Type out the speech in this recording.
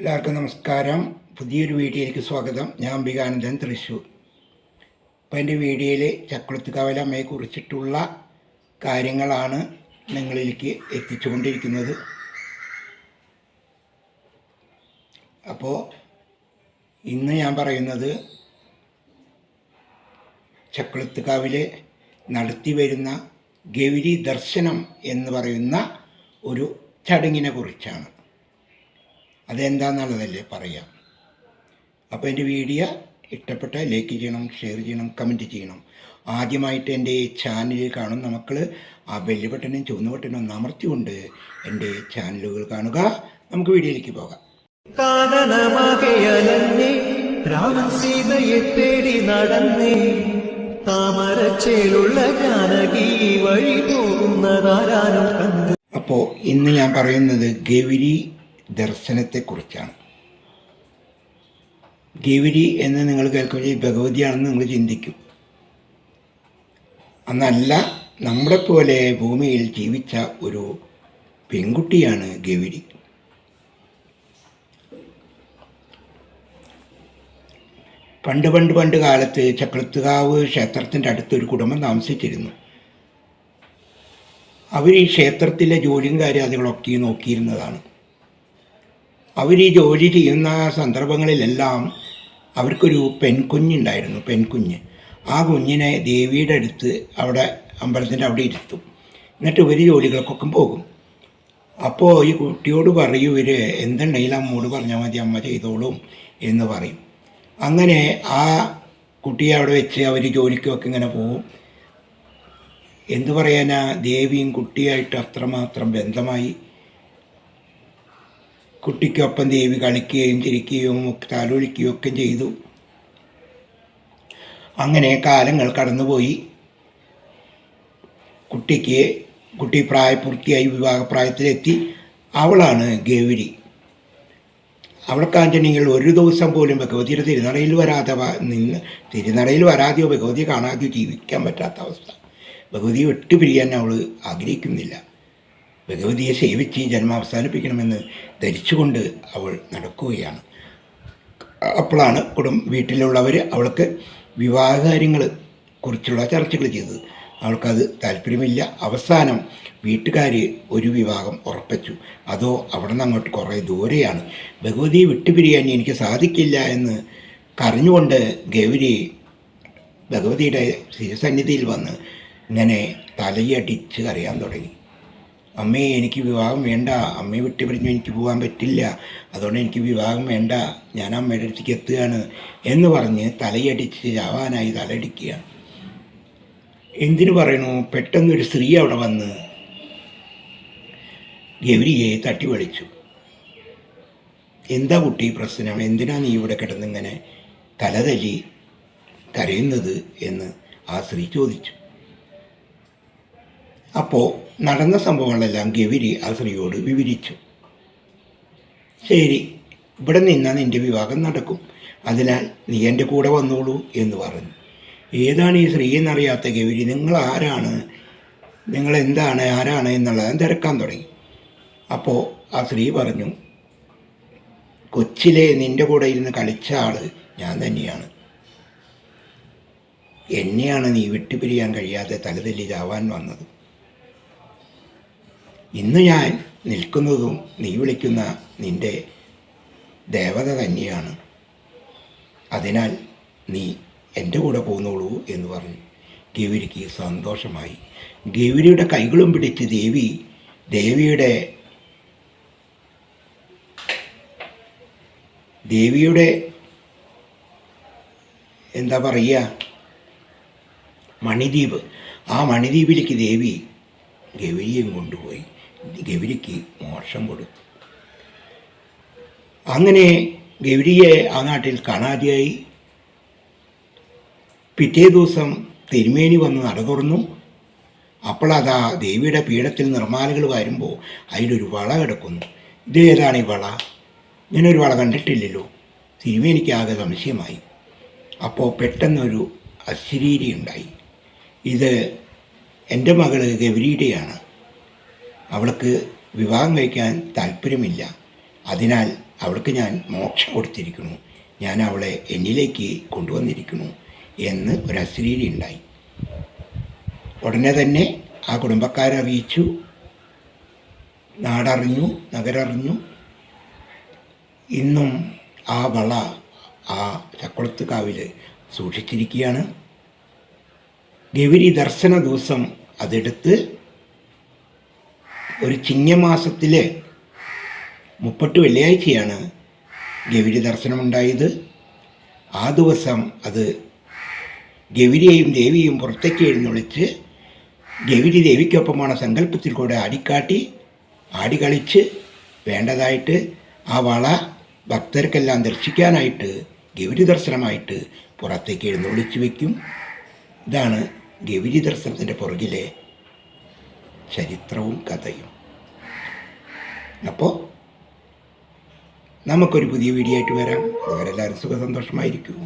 എല്ലാവർക്കും നമസ്കാരം. പുതിയൊരു വീഡിയോയിലേക്ക് സ്വാഗതം. ഞാൻ അംബികാനന്ദൻ തൃശ്ശൂർ. അപ്പോൾ എന്റെ വീഡിയോയിൽ ചക്കുളത്ത് കവലമ്മയെ കുറിച്ചിട്ടുള്ള കാര്യങ്ങളാണ് നിങ്ങളിലേക്ക് എത്തിച്ചുകൊണ്ടിരിക്കുന്നത്. അപ്പോൾ ഇന്ന് ഞാൻ പറയുന്നത് ചക്കുളത്തുകാവിൽ നടത്തി വരുന്ന ഗൗരി ദർശനം എന്ന് പറയുന്ന ഒരു ചടങ്ങിനെ കുറിച്ചാണ്. അതെന്താണെന്നുള്ളതല്ലേ പറയാം. അപ്പോൾ എന്റെ വീഡിയോ ഇഷ്ടപ്പെട്ട ലൈക്ക് ചെയ്യണം ഷെയർ ചെയ്യണം കമന്റ് ചെയ്യണം. ആദ്യമായിട്ട് എന്റെ ചാനൽ കാണും നമുക്ക് ആ ബെല്ല് ബട്ടനും ചുവന്ന ബട്ടനും ഒന്ന് അമർത്തിക്കൊണ്ട് എന്റെ ചാനലുകൾ കാണുക. നമുക്ക് വീഡിയോയിലേക്ക് പോകാം. രാമൻ സീതയെ തേടി നടന്നേ താമരച്ചേലുള്ള ജാനകി വഴി പോകുന്നതാരാനും കണ്ട് അപ്പോൾ ഇന്ന് ഞാൻ പറയുന്നത് ഗൗരി ദർശനത്തെക്കുറിച്ചാണ്. ഗൗരി എന്ന് നിങ്ങൾ കേൾക്കുമ്പോൾ ഭഗവതിയാണെന്ന് നിങ്ങൾ ചിന്തിക്കും. അന്നല്ല നമ്മളെ പോലെ ഭൂമിയിൽ ജീവിച്ച ഒരു പെൺകുട്ടിയാണ് ഗൗരി പണ്ട് പണ്ട് പണ്ട് കാലത്ത് ചക്രത്തുകാവ് ക്ഷേത്രത്തിന്റെ അടുത്തൊരു കുടുംബം താമസിച്ചിരുന്നു. അവർ ഈ ക്ഷേത്രത്തിലെ ജോലിയും കാര്യാദികളൊക്കെ നോക്കിയിരുന്നതാണ്. അവർ ഈ ജോലി ചെയ്യുന്ന സന്ദർഭങ്ങളിലെല്ലാം അവർക്കൊരു പെൺകുഞ്ഞുണ്ടായിരുന്നു പെൺകുഞ്ഞ്. ആ കുഞ്ഞിനെ ദേവിയുടെ അടുത്ത് അവിടെ അമ്പലത്തിന്റെ അവിടെ ഇരുത്തും. എന്നിട്ട് ഇവർ ജോലികൾക്കൊക്കെ പോകും. അപ്പോൾ ഈ കുട്ടിയോട് പറയും ഇവർ എന്തുണ്ടെങ്കിലും അമ്മോട് പറഞ്ഞാൽ മതി അമ്മ ചെയ്തോളും എന്ന് പറയും. അങ്ങനെ ആ കുട്ടിയെ അവിടെ വെച്ച് അവർ ജോലിക്കൊക്കെ ഇങ്ങനെ പോകും എന്തു പറയാനാ ദേവിയും കുട്ടിയായിട്ട് അത്രമാത്രം ബന്ധമായി. കുട്ടിക്കൊപ്പം ദേവി കളിക്കുകയും ചിരിക്കുകയും ഒക്കെ താലോലിക്കുകയും ഒക്കെ ചെയ്തു. അങ്ങനെ കാലങ്ങൾ കടന്നുപോയി. കുട്ടിക്ക് കുട്ടി പ്രായപൂർത്തിയായി വിവാഹപ്രായത്തിലെത്തി. അവളാണ് ഗൗരി. അവൾക്കാഞ്ചനെങ്കിൽ ഒരു ദിവസം പോലും ഭഗവതിയുടെ തിരുനടയിൽ വരാതെ നിന്ന് തിരുനടയിൽ വരാതെയോ ഭഗവതിയെ കാണാതെയോ ജീവിക്കാൻ പറ്റാത്ത അവസ്ഥ. ഭഗവതിയെ വിട്ടുപിരിയാൻ അവൾ ആഗ്രഹിക്കുന്നില്ല. ഭഗവതിയെ സേവിച്ച് ജന്മം അവസാനിപ്പിക്കണമെന്ന് ധരിച്ചുകൊണ്ട് അവൾ നടക്കുകയാണ്. അപ്പോഴാണ് കുടും വീട്ടിലുള്ളവർ അവൾക്ക് വിവാഹകാര്യങ്ങൾ കുറിച്ചുള്ള ചർച്ചകൾ ചെയ്തത്. അവൾക്കത് താല്പര്യമില്ല. അവസാനം വീട്ടുകാർ ഒരു വിവാഹം ഉറപ്പിച്ചു. അതോ അവിടെ നിന്ന് അങ്ങോട്ട് കുറേ ദൂരെയാണ്. ഭഗവതിയെ വിട്ടുപിരിയാൻ എനിക്ക് സാധിക്കില്ല എന്ന് കരഞ്ഞുകൊണ്ട് ഗൗരി ഭഗവതിയുടെ ശ്രീസന്നിധിയിൽ വന്ന് ഇങ്ങനെ തലയടിച്ച് കരയാൻ തുടങ്ങി. അമ്മേ എനിക്ക് വിവാഹം വേണ്ട. അമ്മയെ വിട്ടു പറഞ്ഞു എനിക്ക് പോകാൻ പറ്റില്ല. അതുകൊണ്ട് എനിക്ക് വിവാഹം വേണ്ട. ഞാൻ അമ്മയുടെ അടുത്തേക്ക് എത്തുകയാണ് എന്ന് പറഞ്ഞ് തലയടിച്ച് ചാവാനായി തലയടിക്കുകയാണ്. എന്തിനു പറയണു? പെട്ടെന്നൊരു സ്ത്രീ അവിടെ വന്ന് ഗൗരിയെ തട്ടി വിളിച്ചു എന്താ കുട്ടി പ്രശ്നം? എന്തിനാ നീ ഇവിടെ കിടന്നിങ്ങനെ തലതല്ലി കരയുന്നത് എന്ന് ആ സ്ത്രീ ചോദിച്ചു. അപ്പോൾ നടന്ന സംഭവങ്ങളെല്ലാം ഗവിരി ആ സ്ത്രീയോട് വിവരിച്ചു. ശരി ഇവിടെ നിന്നാണ് നിന്റെ വിവാഹം നടക്കും. അതിനാൽ നീ എന്റെ കൂടെ വന്നോളൂ എന്ന് പറഞ്ഞു. ഏതാണ് ഈ സ്ത്രീ എന്നറിയാത്ത ഗൗരി നിങ്ങൾ ആരാണ്? നിങ്ങൾ എന്താണ്? ആരാണ് എന്നുള്ളത് തിരക്കാൻ തുടങ്ങി. അപ്പോൾ ആ സ്ത്രീ പറഞ്ഞു കൊച്ചിലെ നിന്റെ കൂടെ ഇരുന്ന് കളിച്ച ആൾ ഞാൻ തന്നെയാണ്. എന്നെയാണ് നീ വിട്ടുപിരിയാൻ കഴിയാതെ തലതെല്ലി ചാവാൻ വന്നത്. ഇന്ന് ഞാൻ നിൽക്കുന്നതും നീ വിളിക്കുന്ന നിന്റെ ദേവത തന്നെയാണ്. അതിനാൽ നീ എന്റെ കൂടെ പോന്നോളൂ എന്ന് പറഞ്ഞു ഗൗരിക്ക് സന്തോഷമായി. ഗൗരിയുടെ കൈകളും പിടിച്ച് ദേവി ദേവിയുടെ ദേവിയുടെ എന്താ പറയുക മണിദ്വീപ്. ആ മണിദ്വീപിലേക്ക് ദേവി ഗൗരിയും കൊണ്ടുപോയി. ഗൗരിക്ക് മോക്ഷം കൊടുത്തു. അങ്ങനെ ഗൗരിയെ ആ നാട്ടിൽ കാണാതെയായി. പിറ്റേ ദിവസം തിരുമേനി വന്ന് നട തുറന്നു. അപ്പോഴതാ ദേവിയുടെ പീഠത്തിൽ നിർമ്മാലകൾ വരുമ്പോൾ അതിലൊരു വള കിടക്കുന്നു. ഇത് ഏതാണ് ഈ വള? ഞാനൊരു വള കണ്ടിട്ടില്ലല്ലോ. തിരുമേനിക്ക് ആകെ സംശയമായി. അപ്പോൾ പെട്ടെന്നൊരു അശരീരി ഉണ്ടായി. ഇത് എന്റെ മകൾ ഗൗരിയുടെയാണ്. അവൾക്ക് വിവാഹം കഴിക്കാൻ താല്പര്യമില്ല. അതിനാൽ അവൾക്ക് ഞാൻ മോക്ഷം കൊടുത്തിരിക്കുന്നു. ഞാൻ അവളെ എന്നിലേക്ക് കൊണ്ടുവന്നിരിക്കുന്നു എന്ന് ഒരു അശ്ലീലി ഉണ്ടായി. ഉടനെ തന്നെ ആ കുടുംബക്കാരറിയിച്ചു നാടറിഞ്ഞു നഗരറിഞ്ഞു. ഇന്നും ആ വള ആ ചക്കുളത്ത് കാവിൽ സൂക്ഷിച്ചിരിക്കുകയാണ്. ഗൗരി ദർശന ദിവസം അതെടുത്ത് ഒരു ചിങ്ങമാസത്തിലെ മുപ്പട്ട് വെള്ളിയാഴ്ചയാണ് ഗൗരി ദർശനമുണ്ടായത്. ആ ദിവസം അത് ഗൗരിയെയും ദേവിയും പുറത്തേക്ക് എഴുന്നള്ളിച്ച് ഗൗരി ദേവിക്കൊപ്പമാണ് സങ്കല്പത്തിൽ കൂടെ ആടിക്കാട്ടി ആടി കളിച്ച് വേണ്ടതായിട്ട് ആ വള ഭക്തർക്കെല്ലാം ദർശിക്കാനായിട്ട് ഗൗരി ദർശനമായിട്ട് പുറത്തേക്ക് എഴുന്നള്ളിച്ച് വയ്ക്കും ഇതാണ് ഗൗരി ദർശനത്തിന്റെ പുറകിലെ ചരിത്രവും കഥയും. അപ്പോൾ നമുക്കൊരു പുതിയ വീഡിയോ ആയിട്ട് വരാം. അതുവരെ എല്ലാവരും സുഖസന്തോഷമായിരിക്കും